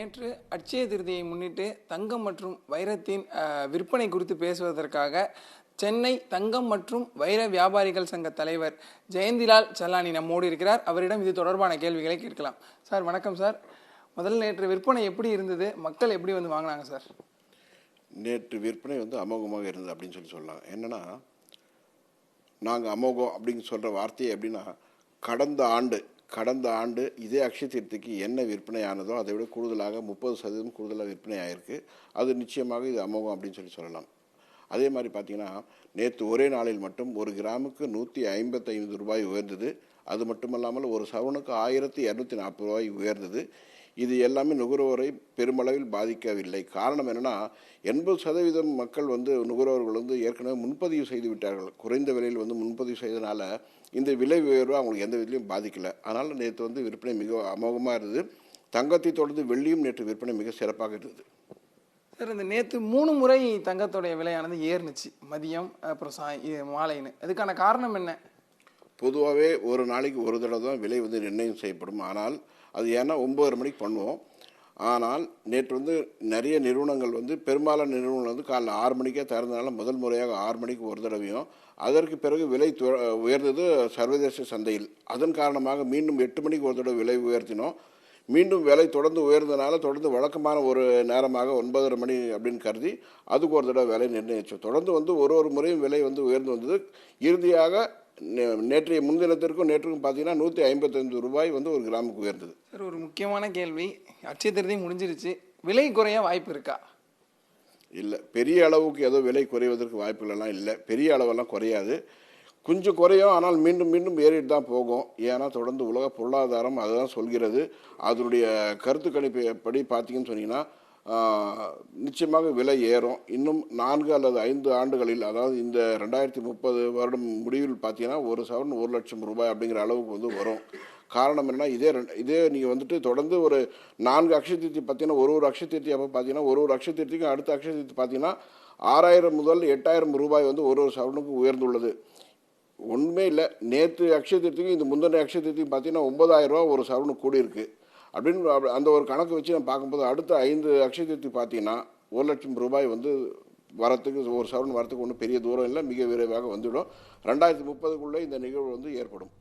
நேற்று அட்சய திருதியை முன்னிட்டு தங்கம் மற்றும் வைரத்தின் விற்பனை குறித்து பேசுவதற்காக சென்னை தங்கம் மற்றும் வைர வியாபாரிகள் சங்க தலைவர் ஜெயந்திலால் செல்லானி நம்மோடு இருக்கிறார். அவரிடம் இது தொடர்பான கேள்விகளை கேட்கலாம். சார் வணக்கம் சார். முதல்ல நேற்று விற்பனை எப்படி இருந்தது? மக்கள் எப்படி வந்து வாங்கினாங்க சார்? நேற்று விற்பனை வந்து அமோகமாக இருந்தது அப்படின்னு சொல்லி சொல்லலாம். என்னன்னா நாங்கள் அமோகம் அப்படின்னு சொல்கிற வார்த்தையை எப்படின்னா கடந்த ஆண்டு கடந்த ஆண்டு இதே அக்ஷய தீர்த்திக்கு என்ன விற்பனை ஆனதோ அதை விட கூடுதலாக முப்பது சதவீதம் கூடுதலாக விற்பனை ஆயிருக்கு அது நிச்சயமாக இது அமோகம் அப்படின்னு சொல்லி சொல்லலாம். அதே மாதிரி பார்த்தீங்கன்னா நேற்று ஒரே நாளில் மட்டும் ஒரு கிராமுக்கு நூற்றி ஐம்பத்தைந்து ரூபாய் உயர்ந்தது. அது மட்டுமல்லாமல் ஒரு சவனுக்கு ஆயிரத்தி இரநூத்தி நாற்பது ரூபாய் உயர்ந்தது. இது எல்லாமே நுகர்வோரை பெருமளவில் பாதிக்கவில்லை. காரணம் என்னென்னா எண்பது சதவீதம் மக்கள் வந்து நுகர்வோர்கள் வந்து ஏற்கனவே முன்பதிவு செய்து விட்டார்கள். குறைந்த விலையில் வந்து முன்பதிவு செய்தனால இந்த விலை உயர்வு அவங்களுக்கு எந்த விதத்திலையும் பாதிக்கல. அதனால் நேற்று வந்து விற்பனை மிக அமோகமாக இருந்தது. தங்கத்தை தொடர்ந்து வெள்ளியும் நேற்று விற்பனை மிக சிறப்பாக இருந்தது. சார் இந்த நேற்று மூணு முறை தங்கத்தோடைய விலையானது ஏறுனுச்சு. மதியம் அப்புறம் சாய் மாலைன்னு. அதுக்கான காரணம் என்ன? பொதுவாகவே ஒரு நாளைக்கு ஒரு தடவை தான் விலை வந்து நிர்ணயம் செய்யப்படும். ஆனால் அது ஏன்னா ஒம்பது மணிக்கு பண்ணுவோம். ஆனால் நேற்று வந்து நிறைய நிறுவனங்கள் வந்து பெரும்பாலான நிறுவனங்கள் வந்து காலைல ஆறு மணிக்கே திறந்தனால முதல் முறையாக ஆறு மணிக்கு ஒரு தடவையும் அதற்கு பிறகு விலை உயர்ந்தது சர்வதேச சந்தையில். அதன் காரணமாக மீண்டும் எட்டு மணிக்கு ஒரு தடவை விலை உயர்த்தினோம். மீண்டும் விலை தொடர்ந்து உயர்ந்தனால தொடர்ந்து வழக்கமான ஒரு நேரமாக ஒன்பதரை மணி அப்படின்னு கருதி அதுக்கு ஒரு தடவை விலை நிர்ணயிச்சோம் தொடர்ந்து வந்து ஒரு ஒரு முறையும் விலை வந்து உயர்ந்து வந்தது. இறுதியாக நேற்றைய முன்தினத்திற்கும் நேற்றுக்கும் பார்த்தீங்கன்னா நூற்றி ஐம்பத்தைந்து ரூபாய் வந்து ஒரு கிராமுக்கு உயர்ந்தது. சார் ஒரு முக்கியமான கேள்வி. அட்சய திருதி முடிஞ்சிருச்சு. விலை குறைய வாய்ப்பு இருக்கா? இல்லை பெரிய அளவுக்கு ஏதோ விலை குறைவதற்கு வாய்ப்புகள் எல்லாம் இல்லை. பெரிய அளவெல்லாம் குறையாது. கொஞ்சம் குறையும் ஆனால் மீண்டும் மீண்டும் ஏறிட்டு தான் போகும். ஏன்னா தொடர்ந்து உலக பொருளாதாரம் அதுதான் சொல்கிறது. அதனுடைய கருத்து கணிப்பு படி பார்த்தீங்கன்னு சொன்னீங்கன்னா நிச்சயமாக விலை ஏறும். இன்னும் நான்கு அல்லது ஐந்து ஆண்டுகளில் அதாவது இந்த ரெண்டாயிரத்தி முப்பது வருடம் முடிவில் பார்த்தீங்கன்னா ஒரு சவரன் ஒரு லட்சம் ரூபாய் அப்படிங்கிற அளவுக்கு வந்து வரும். காரணம் என்னன்னா இதே ரெண்டு- இதே நீங்கள் வந்துட்டு தொடர்ந்து ஒரு நான்கு அக்ஷய பார்த்தீங்கன்னா ஒரு ஒரு அக்ஷய அப்போ பார்த்தீங்கன்னா ஒரு ஒரு அக்ஷய அடுத்த அக்ஷய பார்த்தீங்கன்னா ஆறாயிரம் முதல் எட்டாயிரம் ரூபாய் வந்து ஒரு ஒரு சவரனுக்கு உயர்ந்துள்ளது. ஒன்றுமே இல்லை. நேற்று அக்ஷய இந்த முந்தின அக்ஷய பார்த்தீங்கன்னா ஒன்பதாயிரம் ரூபா ஒரு சவரனுக்கு கூடியிருக்கு. அப்படின்னு அந்த ஒரு கணக்கு வச்சு நான் பார்க்கும்போது அடுத்த ஐந்து அக்ஷய தீர்த்தி பார்த்தீங்கன்னா ஒரு லட்சம் ரூபாய் வந்து வரத்துக்கு ஒரு சவரன் வரத்துக்கு ஒன்றும் பெரிய தூரம் இல்லை மிக விரைவாக வந்துவிடும் ரெண்டாயிரத்தி முப்பதுக்குள்ளே இந்த நிகழ்வு வந்து ஏற்படும்.